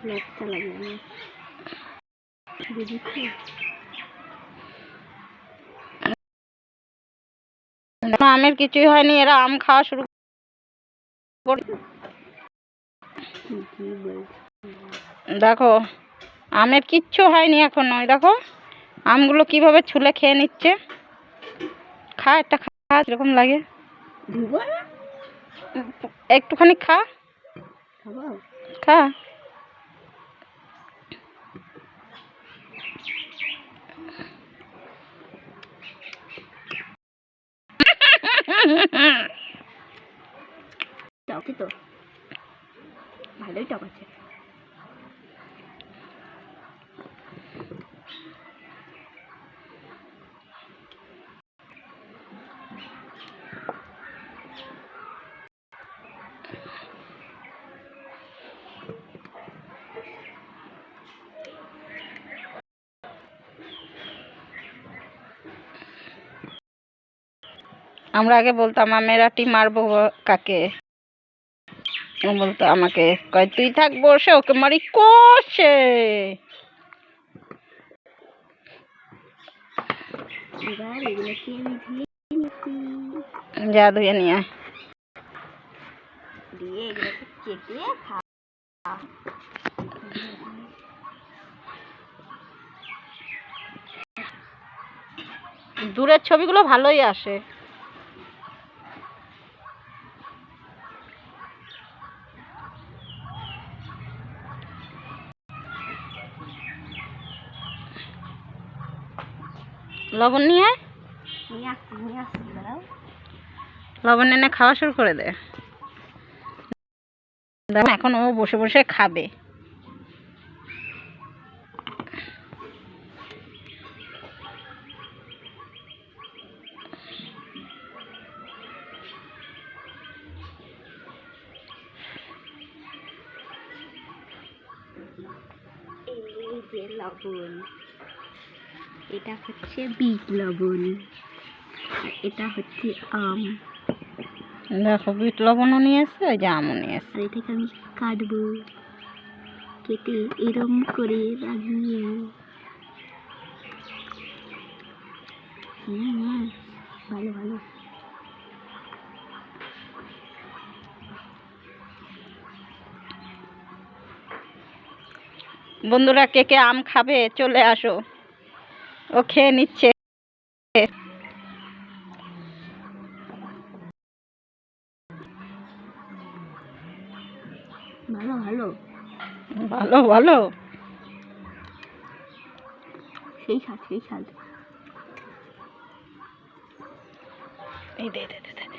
লজ্জা লাগে আমার বুঝেছি আমের কিছুই হয়নি এরা আম খাওয়া শুরু দেখো আমের কিচ্ছু হয়নি এখন নয় দেখো আমগুলো কীভাবে ছুলে খেয়ে নিচ্ছে। খা একটা খা এরকম লাগে। একটুখানি খা। একটুখানি খা খাব খা টকে তো ভালোই টক আছে আমরা আগে বলতাম আমের আটি মারবো কাকে? ও বলতো আমাকে কয় তুই থাক বসে ওকে মারি কষে। যা ধুয়ে নিয়ে দূরের ছবিগুলো ভালোই আসে। লবণ নিয়ে লবণ এনে খাওয়া শুরু করে দে। এখন ও বসে বসে খাবে। লবণ। এটা হচ্ছে বিট লবণ। আর এটা হচ্ছে আম। দেখো বিট লবণও নিয়ে এসছে ওই যে আমও নিয়ে এসছে এটাকে আমি কাটবো। কেটে এরম করে লাগিয়ে হুম হুম ভালো ভালো। বন্ধুরা কে কে আম খাবে চলে আসো। ও খেয়ে নিচ্ছে। ভালো ভালো। ভালো ভালো। সেই স্বাদ সেই স্বাদ। এই দে দে দে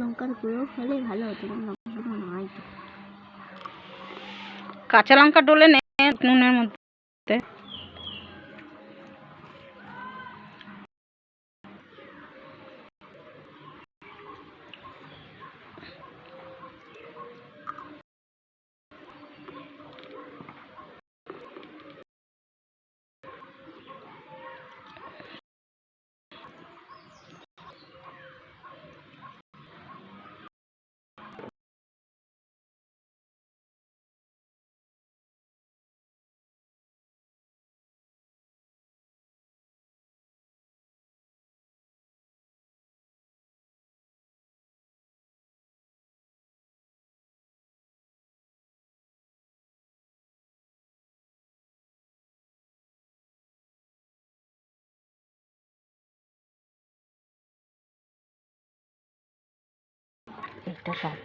লঙ্কার গুঁড়ো হলে ভালো হতো লঙ্কা গুঁড়ো নয় কাঁচা লঙ্কা ডোলে নে নুনের মধ্যে। এটা সব